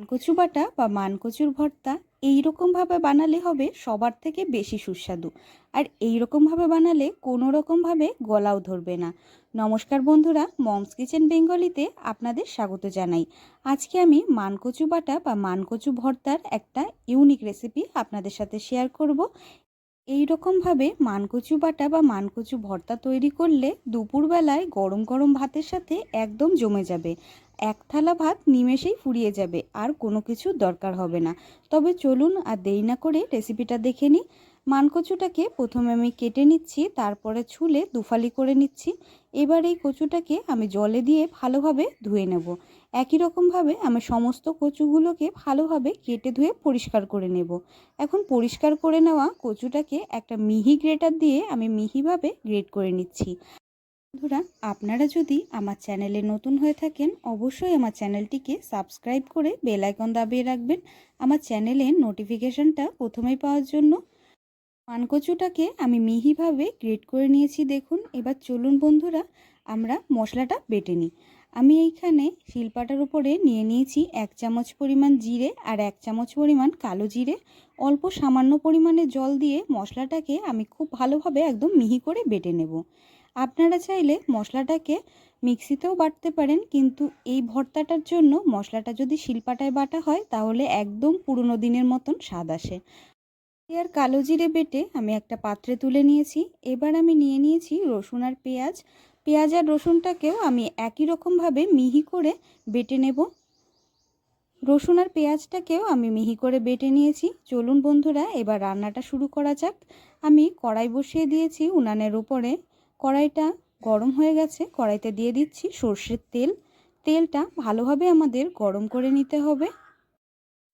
মানকচু বাটা বা মানকচুর ভর্তা এই রকমভাবে বানালে হবে সবার থেকে বেশি সুস্বাদু। আর এই রকমভাবে বানালে কোনো রকমভাবে গলাও ধরবে না। নমস্কার বন্ধুরা, মমস কিচেন বেঙ্গলিতে আপনাদের স্বাগত জানাই। আজকে আমি মানকচু বাটা বা মানকচু ভর্তার একটা ইউনিক রেসিপি আপনাদের সাথে শেয়ার করব। এই রকমভাবে মানকচু বাটা বা মানকচু ভর্তা তৈরি করলে দুপুরবেলায় গরম গরম ভাতের সাথে একদম জমে যাবে। এক থালা ভাত নিমেষেই ফুরিয়ে যাবে, আর কোনো কিছু দরকার হবে না। তবে চলুন আর দেরি না করে রেসিপিটা দেখে নিই। মানকচুটাকে প্রথমে আমি কেটে নিচ্ছি, তারপরে ছুলে দুফালি করে নিচ্ছি। এবার এই কচুটাকে আমি জলে দিয়ে ভালোভাবে ধুয়ে নেব। একই রকমভাবে আমি সমস্ত কচুগুলোকে ভালোভাবে কেটে ধুয়ে পরিষ্কার করে নেব। এখন পরিষ্কার করে নেওয়া কচুটাকে একটা মিহি গ্রেটার দিয়ে আমি মিহিভাবে গ্রেট করে নিচ্ছি। বন্ধুরা, আপনারা যদি আমার চ্যানেলে নতুন হয়ে থাকেন, অবশ্যই আমার চ্যানেলটিকে সাবস্ক্রাইব করে বেল আইকন দাবিয়ে রাখবেন। আমার চ্যানেলের নোটিফিকেশানটা প্রথমেই পাওয়ার জন্য। পানকচুটাকে আমি মিহিভাবে গ্রেট করে নিয়েছি, দেখুন। এবার চলুন বন্ধুরা, আমরা মশলাটা বেটে নিই। আমি এইখানে শিলপাটার উপরে নিয়ে নিয়েছি এক চামচ পরিমাণ জিরে আর এক চামচ পরিমাণ কালো জিরে। অল্প সামান্য পরিমাণে জল দিয়ে মশলাটাকে আমি খুব ভালোভাবে একদম মিহি করে বেটে নেব। আপনারা চাইলে মশলাটাকে মিক্সিতেও বাটতে পারেন, কিন্তু এই ভর্তাটার জন্য মশলাটা যদি শিলপাটায় বাটা হয়, তাহলে একদম পুরনো দিনের মতন স্বাদ আসে। আর কালো জিরে বেটে আমি একটা পাত্রে তুলে নিয়েছি। এবার আমি নিয়ে নিয়েছি রসুন আর পেঁয়াজ। পেঁয়াজ আর রসুনটাকেও আমি একই রকমভাবে মিহি করে বেটে নেব। রসুন আর পেঁয়াজটাকেও আমি মিহি করে বেটে নিয়েছি। চলুন বন্ধুরা, এবার রান্নাটা শুরু করা যাক। আমি কড়াই বসিয়ে দিয়েছি উনানের উপরে। কড়াইটা গরম হয়ে গেছে, কড়াইতে দিয়ে দিচ্ছি সর্ষের তেল। তেলটা ভালোভাবে আমাদের গরম করে নিতে হবে।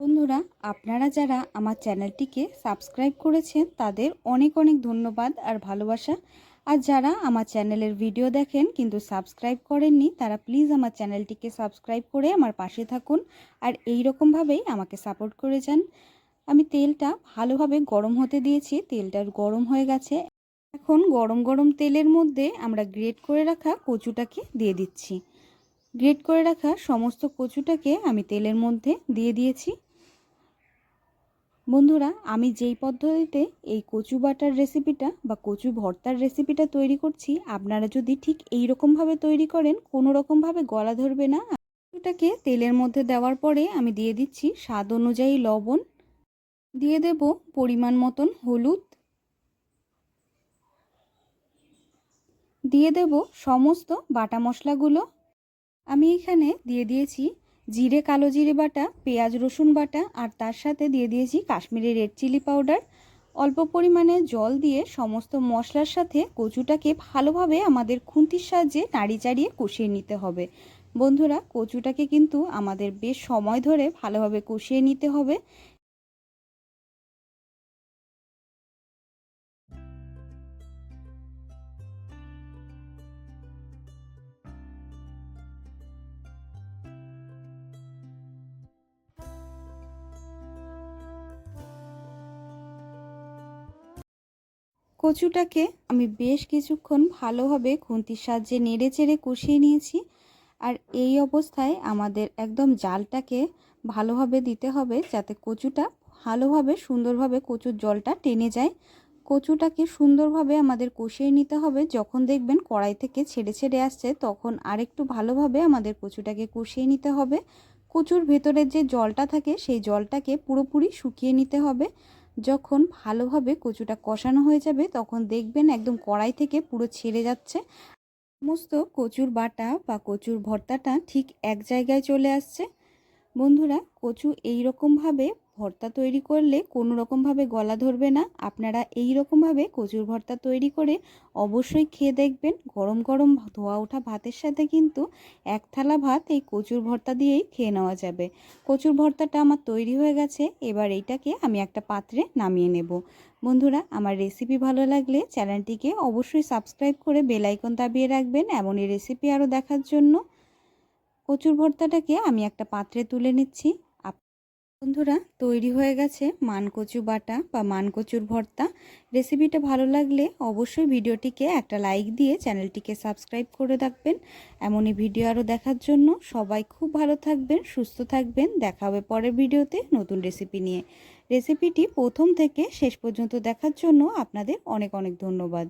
বন্ধুরা, আপনারা যারা আমার চ্যানেলটিকে সাবস্ক্রাইব করেছেন, তাদের অনেক অনেক ধন্যবাদ আর ভালোবাসা। আর যারা আমার চ্যানেলের ভিডিও দেখেন কিন্তু সাবস্ক্রাইব করেননি, তারা প্লিজ আমার চ্যানেলটিকে সাবস্ক্রাইব করে আমার পাশে থাকুন আর এই রকমভাবেই আমাকে সাপোর্ট করে যান। আমি তেলটা ভালোভাবে গরম হতে দিয়েছি, তেলটা গরম হয়ে গেছে। এখন গরম গরম তেলের মধ্যে আমরা গ্রেট করে রাখা কচুটাকে দিয়ে দিচ্ছি। গ্রেট করে রাখা সমস্ত কচুটাকে আমি তেলের মধ্যে দিয়ে দিয়েছি। বন্ধুরা, আমি যেই পদ্ধতিতে এই কচু বাটার রেসিপিটা বা কচু ভর্তার রেসিপিটা তৈরি করছি, আপনারা যদি ঠিক এই রকমভাবে তৈরি করেন কোনো রকমভাবে গলা ধরবে না। কচুটাকে তেলের মধ্যে দেওয়ার পরে আমি দিয়ে দিচ্ছি স্বাদ অনুযায়ী লবণ। দিয়ে দেব পরিমাণ মতন হলুদ দিয়ে দেব সমস্ত বাটা মশলাগুলো। আমি এখানে দিয়ে দিয়েছি জিরে, কালো জিরে বাটা, পেঁয়াজ, রসুন বাটা, আর তার সাথে দিয়ে দিয়েছি কাশ্মীরি রেড চিলি পাউডার। অল্প পরিমাণে জল দিয়ে সমস্ত মশলার সাথে কচুটাকে ভালোভাবে আমাদের খুন্তির সাহায্যে নাড়ি চাড়িয়ে কষিয়ে নিতে হবে। বন্ধুরা, কচুটাকে কিন্তু আমাদের বেশ সময় ধরে ভালোভাবে কষিয়ে নিতে হবে। কচুটাকে আমি বেশ কিছুক্ষণ ভালোভাবে খুন্তির সাহায্যে নেড়ে চেড়ে কষিয়ে নিয়েছি। আর এই অবস্থায় আমাদের একদম জালটাকে ভালোভাবে দিতে হবে যাতে কচুটা ভালোভাবে, সুন্দরভাবে কচুর জলটা টেনে যায়। কচুটাকে সুন্দরভাবে আমাদের কষিয়ে নিতে হবে। যখন দেখবেন কড়াই থেকে ছেড়ে ছেড়ে আসছে, তখন আরেকটু ভালোভাবে আমাদের কচুটাকে কষিয়ে নিতে হবে। কচুর ভেতরের যে জলটা থাকে, সেই জলটাকে পুরোপুরি শুকিয়ে নিতে হবে। যখন ভালোভাবে কচুটা কষানো হয়ে যাবে, তখন দেখবেন একদম কড়াই থেকে পুরো ছেড়ে যাচ্ছে। সমস্ত কচুর বাটা বা কচুর ভর্তাটা ঠিক এক জায়গায় চলে আসছে। বন্ধুরা, কচু এই রকমভাবে ভর্তা তৈরি করলে কোনো রকমভাবে গলা ধরবে না। আপনারা এই রকমভাবে কচুর ভর্তা তৈরি করে অবশ্যই খেয়ে দেখবেন। গরম গরম ধোয়া ওঠা ভাতের সাথে কিন্তু এক থালা ভাত এই কচুর ভর্তা দিয়েই খেয়ে নেওয়া যাবে। কচুর ভর্তাটা আমার তৈরি হয়ে গেছে। এবার এইটাকে আমি একটা পাত্রে নামিয়ে নেব। বন্ধুরা, আমার রেসিপি ভালো লাগলে চ্যানেলটিকে অবশ্যই সাবস্ক্রাইব করে বেলাইকন দাবিয়ে রাখবেন। এমন এই রেসিপি আরও দেখার জন্য। কচুর ভর্তাটাকে আমি একটা পাত্রে তুলে নিচ্ছি। বন্ধুরা, তৈরি হয়ে গেছে মানকচু বাটা বা মানকচুর ভর্তা। রেসিপিটা ভালো লাগলে অবশ্যই ভিডিওটিকে একটা লাইক দিয়ে চ্যানেলটিকে সাবস্ক্রাইব করে রাখবেন। এমনই ভিডিও আরও দেখার জন্য সবাই খুব ভালো থাকবেন, সুস্থ থাকবেন। দেখা হবে পরের ভিডিওতে নতুন রেসিপি নিয়ে। রেসিপিটি প্রথম থেকে শেষ পর্যন্ত দেখার জন্য আপনাদের অনেক অনেক ধন্যবাদ।